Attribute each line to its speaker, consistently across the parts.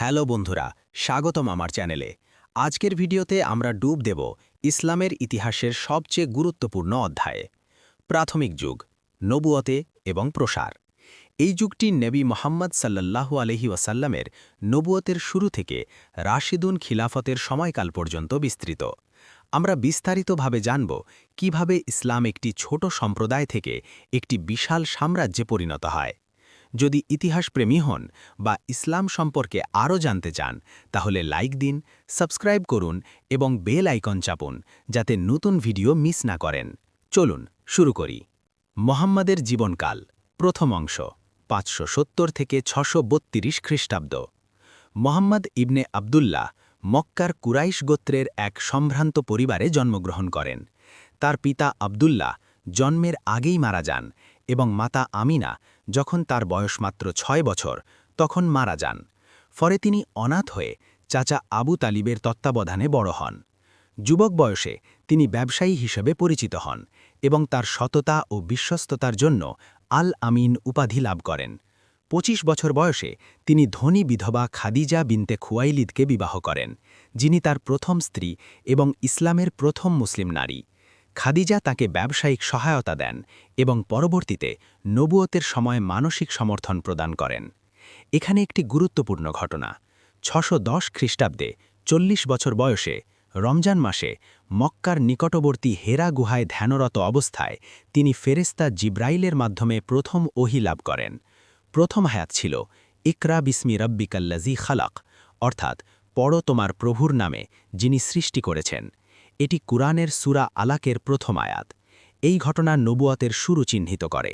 Speaker 1: Hello বন্ধুরা, স্বাগতম আমার চ্যানেলে। আজকের ভিডিওতে আমরা ডুব দেব ইসলামের ইতিহাসের সবচেয়ে গুরুত্বপূর্ণ অধ্যায়ে, প্রাথমিক যুগ, নবুয়তে এবং প্রসার। এই যুগটি নেবী মোহাম্মদ সাল্লাল্লাহু আলহি ওয়াসাল্লামের নবুয়তের শুরু থেকে রাশিদুন খিলাফতের সময়কাল পর্যন্ত বিস্তৃত। আমরা বিস্তারিতভাবে জানব কীভাবে ইসলাম একটি ছোট সম্প্রদায় থেকে একটি বিশাল সাম্রাজ্যে পরিণত হয়। যদি ইতিহাসপ্রেমী হন বা ইসলাম সম্পর্কে আরও জানতে চান, তাহলে লাইক দিন, সাবস্ক্রাইব করুন এবং বেল আইকন চাপুন যাতে নতুন ভিডিও মিস না করেন। চলুন, শুরু করি। মোহাম্মদের জীবনকাল, প্রথম অংশ, পাঁচশো সত্তর থেকে ছশো খ্রিস্টাব্দ। মোহাম্মদ ইবনে আবদুল্লাহ মক্কার কুরাইশ গোত্রের এক সম্ভ্রান্ত পরিবারে জন্মগ্রহণ করেন। তার পিতা আবদুল্লাহ জন্মের আগেই মারা যান এবং মাতা আমিনা যখন তার বয়স মাত্র ছয় বছর, তখন মারা যান। ফলে তিনি অনাথ হয়ে চাচা আবু তালিবের তত্ত্বাবধানে বড় হন। যুবক বয়সে তিনি ব্যবসায়ী হিসেবে পরিচিত হন এবং তার সততা ও বিশ্বস্ততার জন্য আল আমিন উপাধি লাভ করেন। ২৫ বছর বয়সে তিনি ধনী বিধবা খাদিজা বিনতে খুয়াইলিদকে বিবাহ করেন, যিনি তার প্রথম স্ত্রী এবং ইসলামের প্রথম মুসলিম নারী। খাদিজা তাকে ব্যবসায়িক সহায়তা দেন এবং পরবর্তীতে নবুয়তের সময় মানসিক সমর্থন প্রদান করেন। এখানে একটি গুরুত্বপূর্ণ ঘটনা। ছশো দশ খ্রিস্টাব্দে চল্লিশ বছর বয়সে রমজান মাসে মক্কার নিকটবর্তী হেরা গুহায় ধ্যানরত অবস্থায় তিনি ফেরেস্তা জিব্রাইলের মাধ্যমে প্রথম ওহি লাভ করেন। প্রথম হায়াত ছিল, ইকরা বিসমি রব্বিকাল্লাজি খালাক অর্থাৎ, পড়ো তোমার প্রভুর নামে, যিনি সৃষ্টি করেছেন। এটি কুরআনের সুরা আলাকের প্রথম আয়াত। এই ঘটনা নবুয়াতের শুরু চিহ্নিত করে।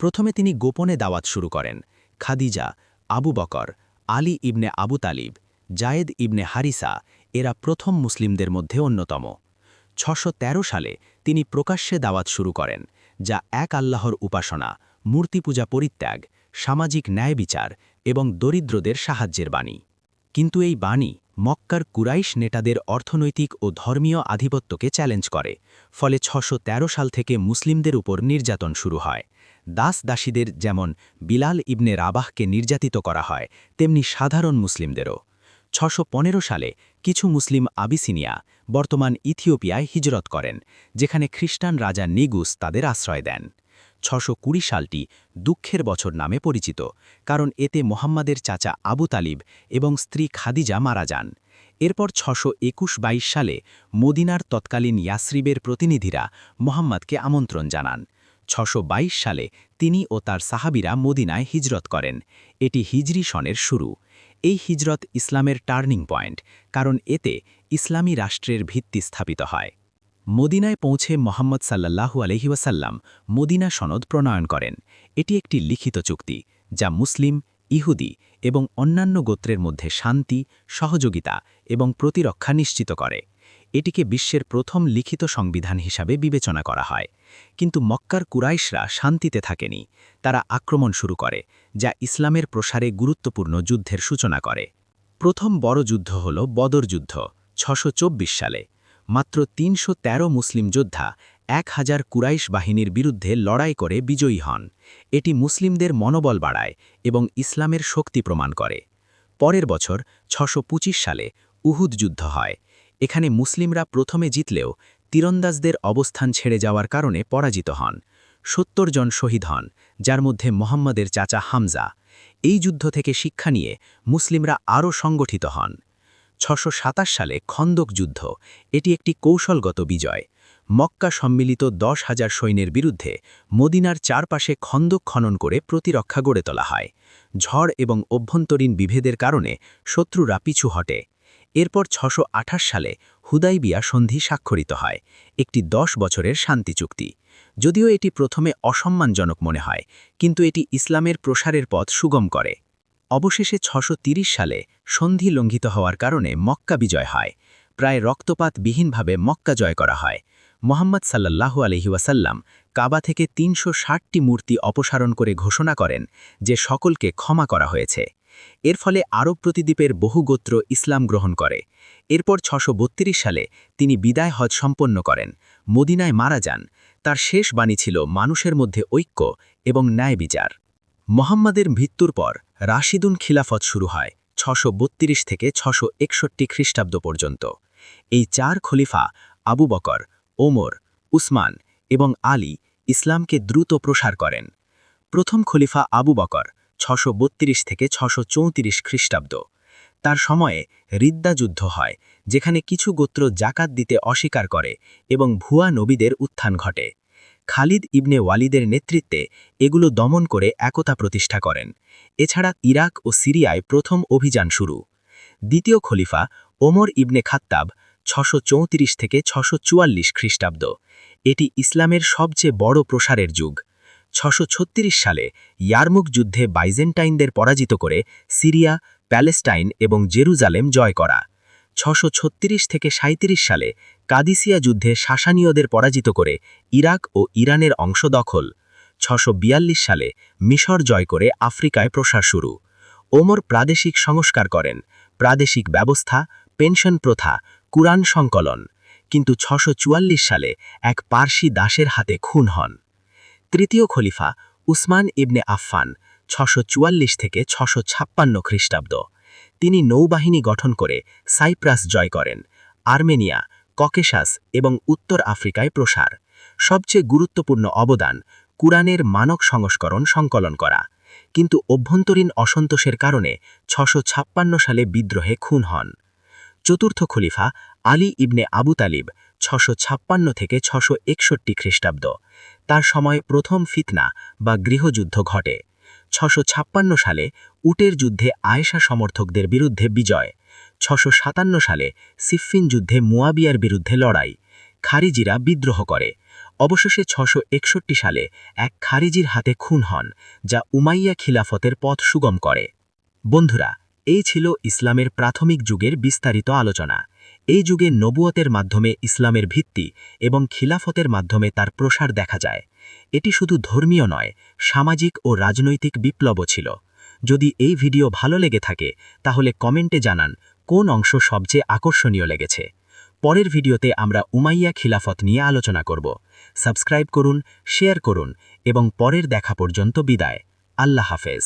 Speaker 1: প্রথমে তিনি গোপনে দাওয়াত শুরু করেন। খাদিজা, আবু বকর, আলী ইবনে আবু তালিব, জায়েদ ইবনে হারিসা, এরা প্রথম মুসলিমদের মধ্যে অন্যতম। ছশো সালে তিনি প্রকাশ্যে দাওয়াত শুরু করেন, যা এক আল্লাহর উপাসনা মূর্তি পূজা পরিত্যাগ, সামাজিক ন্যায় বিচার এবং দরিদ্রদের সাহায্যের বাণী। কিন্তু এই বাণী মক্কার কুরাইশ নেতাদের অর্থনৈতিক ও ধর্মীয় আধিপত্যকে চ্যালেঞ্জ করে, ফলে ছশো সাল থেকে মুসলিমদের উপর নির্যাতন শুরু হয়। দাস দাসীদের যেমন বিলাল ইবনে রাবাহকে নির্যাতিত করা হয়, তেমনি সাধারণ মুসলিমদেরও। ছশো সালে কিছু মুসলিম আবিসিনিয়া বর্তমান ইথিওপিয়ায় হিজরত করেন, যেখানে খ্রিস্টান রাজা নিগুস তাদের আশ্রয় দেন। ছশো সালটি দুঃখের বছর নামে পরিচিত, কারণ এতে মোহাম্মদের চাচা আবু তালিব এবং স্ত্রী খাদিজা মারা যান। এরপর ছশো একুশ বাইশ সালে মদিনার তৎকালীন ইয়াসরিবের প্রতিনিধিরা মোহাম্মদকে আমন্ত্রণ জানান। ছশো সালে তিনি ও তার সাহাবিরা মদিনায় হিজরত করেন। এটি হিজরি সনের শুরু। এই হিজরত ইসলামের টার্নিং পয়েন্ট, কারণ এতে ইসলামী রাষ্ট্রের ভিত্তি স্থাপিত হয়। মদিনায় পৌঁছে মোহাম্মদ সাল্লাহু আলহিউসাল্লাম মদিনা সনদ প্রণয়ন করেন। এটি একটি লিখিত চুক্তি, যা মুসলিম, ইহুদি এবং অন্যান্য গোত্রের মধ্যে শান্তি, সহযোগিতা এবং প্রতিরক্ষা নিশ্চিত করে। এটিকে বিশ্বের প্রথম লিখিত সংবিধান হিসাবে বিবেচনা করা হয়। কিন্তু মক্কার কুরাইশরা শান্তিতে থাকেনি। তারা আক্রমণ শুরু করে, যা ইসলামের প্রসারে গুরুত্বপূর্ণ যুদ্ধের সূচনা করে। প্রথম বড় যুদ্ধ হল বদর যুদ্ধ, ছশো সালে। মাত্র তিনশো তেরো মুসলিম যোদ্ধা, এক হাজার কুরাইশ বাহিনীর বিরুদ্ধে লড়াই করে বিজয়ী হন। এটি মুসলিমদের মনোবল বাড়ায় এবং ইসলামের শক্তি প্রমাণ করে। পরের বছর, ছশো সালে, উহুদ যুদ্ধ হয়। এখানে মুসলিমরা প্রথমে জিতলেও তীরন্দাজদের অবস্থান ছেড়ে যাওয়ার কারণে পরাজিত হন। সত্তর জন শহীদ হন, যার মধ্যে মোহাম্মদের চাচা হামজা। এই যুদ্ধ থেকে শিক্ষা নিয়ে মুসলিমরা আরও সংগঠিত হন। ছশো সালে খন্দক যুদ্ধ, এটি একটি কৌশলগত বিজয়। মক্কা সম্মিলিত দশ হাজার সৈন্যের বিরুদ্ধে মদিনার চারপাশে খন্দক খনন করে প্রতিরক্ষা গড়ে তোলা হয়। ঝড় এবং অভ্যন্তরীণ বিভেদের কারণে শত্রুরা পিছু হটে। এরপর ছশো সালে হুদাইবিয়া সন্ধি স্বাক্ষরিত হয়, একটি দশ বছরের শান্তি চুক্তি। যদিও এটি প্রথমে অসম্মানজনক মনে হয়, কিন্তু এটি ইসলামের প্রসারের পথ সুগম করে। অবশেষে ছশো সালে সন্ধি লঙ্ঘিত হওয়ার কারণে মক্কা বিজয় হয়। প্রায় রক্তপাতবিহীনভাবে মক্কা জয় করা হয়। মোহাম্মদ সাল্লাল্লাহু আলহি ওয়াসাল্লাম কাবা থেকে তিনশো ষাটটি মূর্তি অপসারণ করে ঘোষণা করেন যে সকলকে ক্ষমা করা হয়েছে। এর ফলে আরব প্রতিদ্বীপের বহু গোত্র ইসলাম গ্রহণ করে। এরপর ছশো সালে তিনি বিদায় হজ সম্পন্ন করেন। মদিনায় মারা যান। তার শেষ বাণী ছিল মানুষের মধ্যে ঐক্য এবং ন্যায় বিচার। মোহাম্মদের মৃত্যুর পর রাশিদুন খিলাফত শুরু হয় ছশো থেকে ছশো একষট্টি খ্রিস্টাব্দ পর্যন্ত। এই চার খলিফা আবু বকর, ওমর, উসমান এবং আলী ইসলামকে দ্রুত প্রসার করেন। প্রথম খলিফা আবু বকর ছশো থেকে ছশো খ্রিস্টাব্দ। তার সময়ে রিদ্দা যুদ্ধ হয়, যেখানে কিছু গোত্র জাকাত দিতে অস্বীকার করে এবং ভুয়া নবীদের উত্থান ঘটে। খালিদ ইবনে ওয়ালিদের নেতৃত্বে এগুলো দমন করে একতা প্রতিষ্ঠা করেন। এছাড়া ইরাক ও সিরিয়ায় প্রথম অভিযান শুরু। দ্বিতীয় খলিফা ওমর ইবনে খাত্তাব ছশো থেকে ছশো খ্রিস্টাব্দ। এটি ইসলামের সবচেয়ে বড় প্রসারের যুগ। ছশো সালে ইয়ারমুক যুদ্ধে বাইজেন্টাইনদের পরাজিত করে সিরিয়া, প্যালেস্টাইন এবং জেরুজালেম জয় করা। ছশো থেকে সাঁত্রিশ সালে কাদিসিয়া যুদ্ধে শাসানীয়দের পরাজিত করে ইরাক ও ইরানের অংশ দখল। ছশো সালে মিশর জয় করে আফ্রিকায় প্রসার শুরু। ওমর প্রাদেশিক সংস্কার করেন। প্রাদেশিক ব্যবস্থা, পেনশন প্রথা, কুরআন সংকলন। কিন্তু ছশো সালে এক পার্সি দাসের হাতে খুন হন। তৃতীয় খলিফা উসমান ইবনে আফফান ছশো থেকে ছশো খ্রিস্টাব্দ। তিনি নৌবাহিনী গঠন করে সাইপ্রাস জয় করেন, আর্মেনিয়া, ককেশাস এবং উত্তর আফ্রিকায় প্রসার। সবচেয়ে গুরুত্বপূর্ণ অবদান, কুরআনের মানক সংস্করণ সংকলন করা। কিন্তু অভ্যন্তরীণ অসন্তোষের কারণে ছশো সালে বিদ্রোহে খুন হন। চতুর্থ খলিফা আলী ইবনে আবু তালিব ছশো থেকে ছশো একষট্টি খ্রিস্টাব্দ। তার সময় প্রথম ফিতনা বা গৃহযুদ্ধ ঘটে। ছশো সালে উটের যুদ্ধে আয়েশা সমর্থকদের বিরুদ্ধে বিজয়। ছশো সালে সিফিন যুদ্ধে মুয়াবিয়ার বিরুদ্ধে লড়াই। খারিজিরা বিদ্রোহ করে। অবশেষে ছশো সালে এক খারিজির হাতে খুন হন, যা উমাইয়া খিলাফতের পথ সুগম করে। বন্ধুরা, এই ছিল ইসলামের প্রাথমিক যুগের বিস্তারিত আলোচনা। এই যুগে নবুয়তের মাধ্যমে ইসলামের ভিত্তি এবং খিলাফতের মাধ্যমে তার প্রসার দেখা যায়। এটি শুধু ধর্মীয় নয়, সামাজিক ও রাজনৈতিক বিপ্লবও ছিল। যদি এই ভিডিও ভালো লেগে থাকে, তাহলে কমেন্টে জানান কোন অংশ সবচেয়ে আকর্ষণীয় লেগেছে। পরের ভিডিওতে আমরা উমাইয়া খিলাফত নিয়ে আলোচনা করব। সাবস্ক্রাইব করুন, শেয়ার করুন, এবং পরের দেখা পর্যন্ত বিদায়। আল্লাহ হাফেজ।